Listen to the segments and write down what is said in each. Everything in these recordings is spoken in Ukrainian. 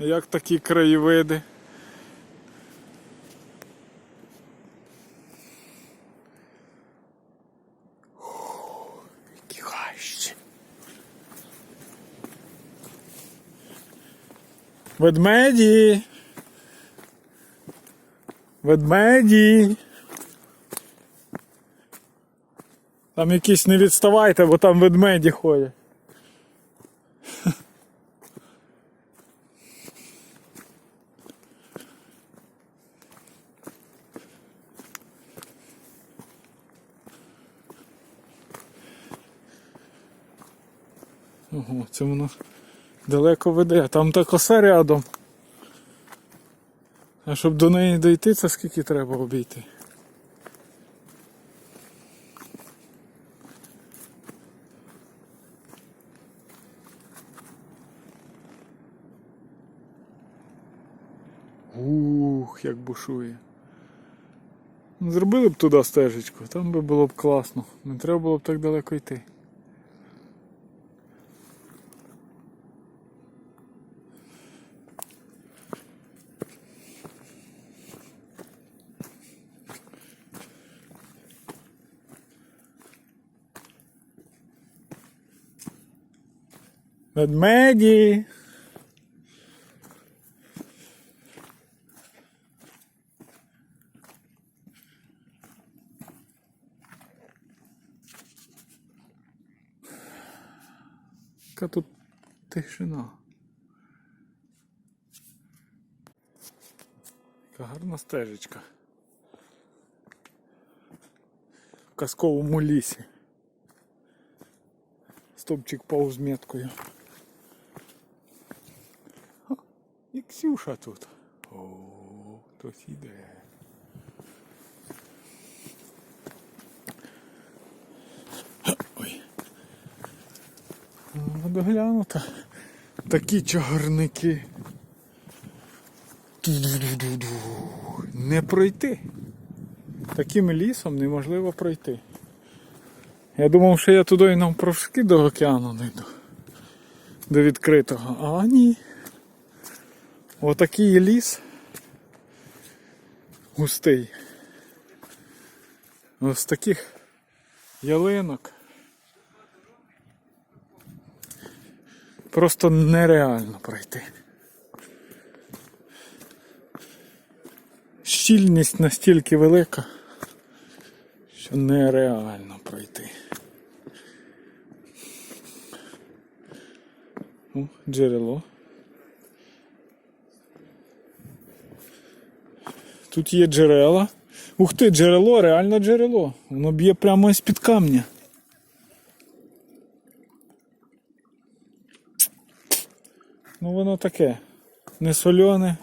Як такі краєвиди? Ведмеді. Ведмеді. Там якісь не відставайте, бо там ведмеді ходять. Це воно далеко веде. Там та коса рядом. А щоб до неї дійти, це скільки треба обійти? Ух, як бушує. Зробили б туди стежечку, там би було б класно. Не треба було б так далеко йти. Ведмеді. Яка тут тишина. Яка гарна стежечка. В казковому лісі. Стовпчик пауз меткою. Ха, І Ксюша тут. О, хтось іде. Ой. Доглянута. Такі чагарники. Не пройти. Таким лісом неможливо пройти. Я думав, що я туди і навпрошки до океану дойду. До відкритого. А ні. Отакий ліс. Густий. Ось таких ялинок. Просто нереально пройти. Щільність настільки велика, що нереально пройти. О, джерело. Тут є джерела. Ух ти, джерело, реально джерело. Воно б'є прямо із-під камня. Ну воно таке. Не соляне,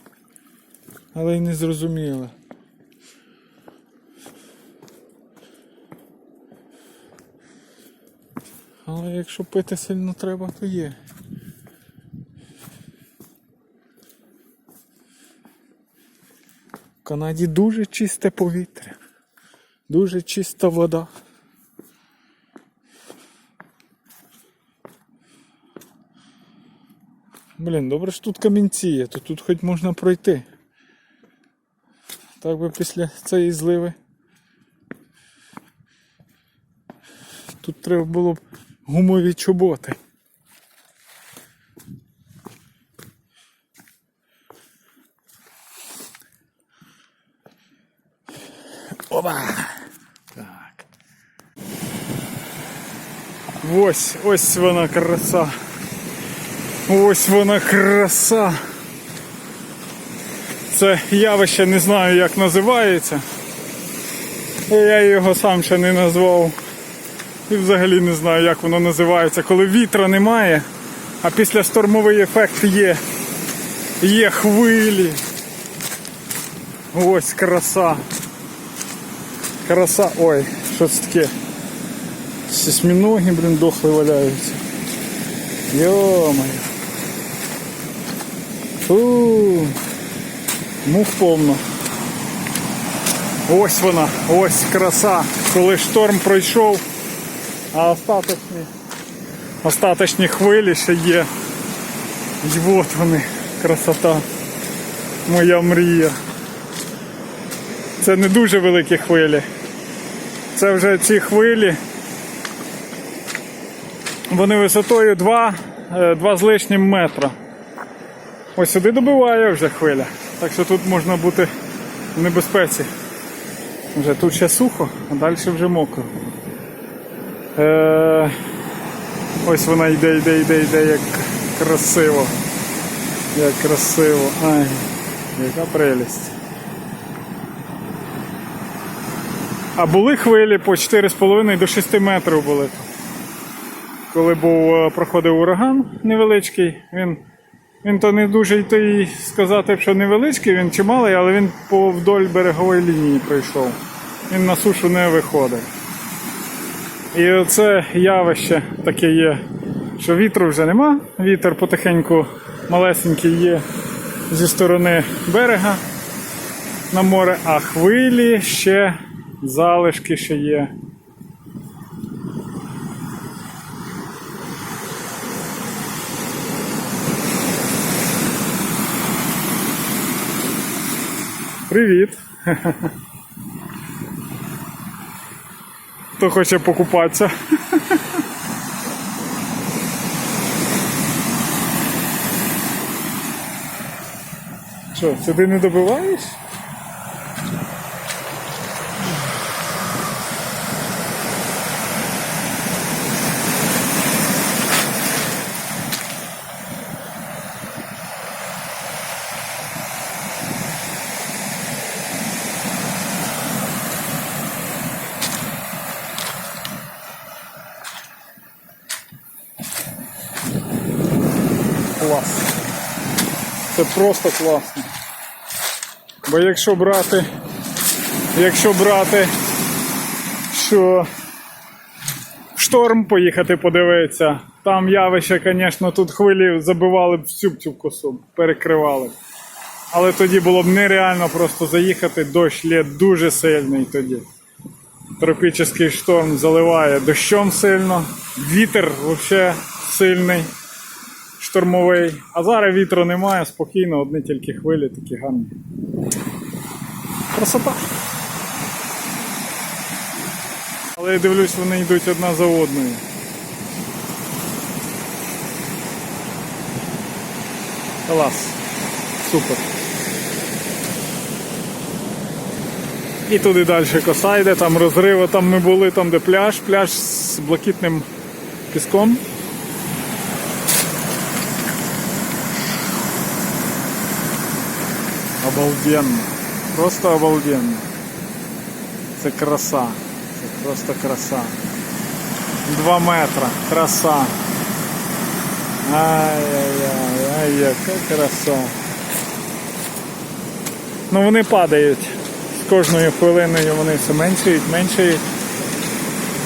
але й не зрозуміле. Але якщо пити сильно треба, то є. Канаді дуже чисте повітря, дуже чиста вода. Блін, добре що тут камінці є, то тут хоч можна пройти. Так би після цієї зливи. Тут треба було б гумові чоботи. Опа! Так. Ось, ось вона краса. Ось вона краса. Це явище не знаю як називається. Я його сам ще не назвав. І взагалі не знаю як воно називається. Коли вітра немає, а після штормовий ефект є. Є хвилі. Ось краса. Краса. Ой, що це таке? Сісьміноги, блін, дохли валяються. Йо-моє. Фу. Мух повно. Ось вона, ось краса. Коли шторм пройшов, а остаточні, остаточні хвилі ще є. І от вони. красота. Моя мрія. Це не дуже великі хвилі. Це вже ці хвилі. Вони висотою 2, 2 з лишнім метра. Ось сюди добиває вже хвиля. Так що тут можна бути в небезпеці. Вже тут ще сухо, а далі вже мокро. Е, ось вона йде, йде, йде, йде, як красиво. Як красиво. Ай, яка прелість. А були хвилі по 4,5 до 6 метрів були. Коли був е, проходив ураган невеличкий, він, він то не дуже йти сказати, що невеличкий, він чималий, але він по вдоль берегової лінії пройшов. Він на сушу не виходив. І оце явище таке є, що вітру вже нема, вітер потихеньку малесенький є зі сторони берега на море, а хвилі ще залишки ще є. Привіт! Хто хоче покупатися? Що, сюди не добиваєш? Клас. Це просто класно. Бо якщо брати, якщо брати, що шторм поїхати подивитися, там явище, звісно, тут хвилі забивали б всю цю косу, перекривали. Але тоді було б нереально просто заїхати, дощ лє дуже сильний тоді. Тропічний шторм заливає дощом сильно, вітер взагалі сильний штормовий. А зараз вітру немає, спокійно, одні тільки хвилі такі гарні. Красота. Але я дивлюсь, вони йдуть одна за одною. Клас. Супер. І туди далі коса йде, там розриви, там ми були, там де пляж, пляж з блакитним піском. Обалденно. Просто обалденно. Це краса. Це просто краса. Два метра. Краса. Ай-яй-яй, ай, яка краса. Ну вони падають. З кожною хвилиною вони все меншають, меншають.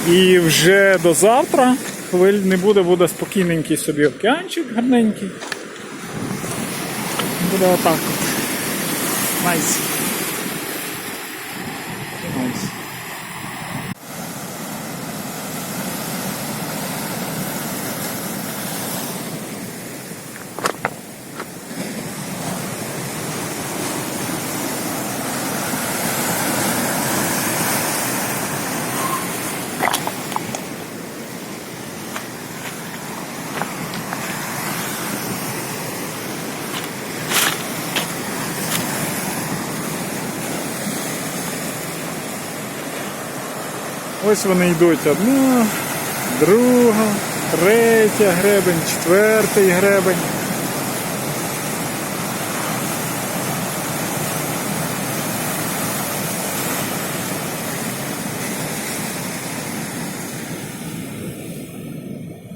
І вже до завтра хвиль не буде, буде спокійненький собі океанчик гарненький. Буде отак от. Ось вони йдуть одна, друга, третя гребень, четвертий гребень.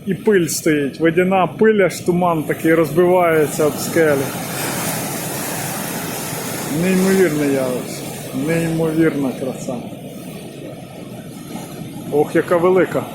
І пиль стоїть, водяна пиль, аж туман такий розбивається об скелі. Неймовірне явище, неймовірна краса. Ох, яка велика.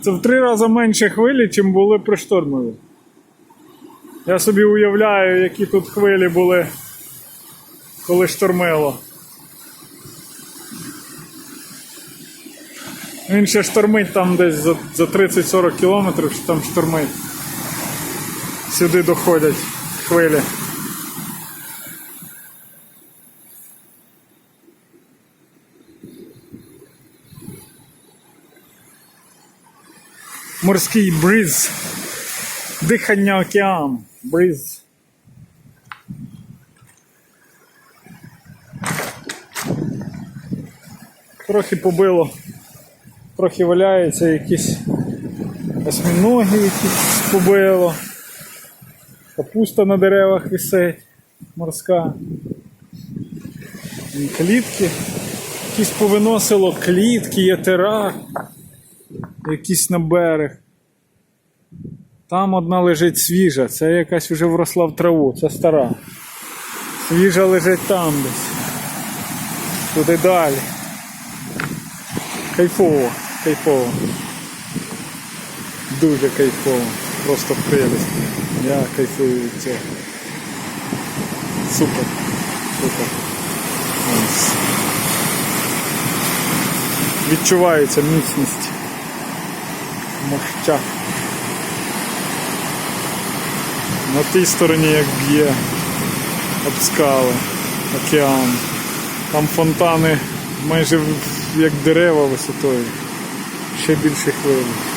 Це в три рази менше хвилі, чим були при штормові. Я собі уявляю, які тут хвилі були коли штормило. Він ще штормить там десь за, за 30-40 кілометрів, що там штормить. Сюди доходять хвилі. Морський бриз. Дихання океану. Бриз. Трохи побило, трохи валяється, якісь осьміноги якісь побило. Капуста на деревах висить, морська. І Клітки. Якісь повиносило клітки, ятера, якісь на берег. Там одна лежить свіжа, це якась вже вросла в траву, це стара. Свіжа лежить там десь. Туди далі. Кайфово, кайфово. Дуже кайфово. Просто прелість. Я кайфую від цього. Супер. Супер. Ось. Відчувається міцність. Моща. На тій стороні як б'є об скали, океан. Там фонтани майже в- як дерева висотою. Ще більше хвилі.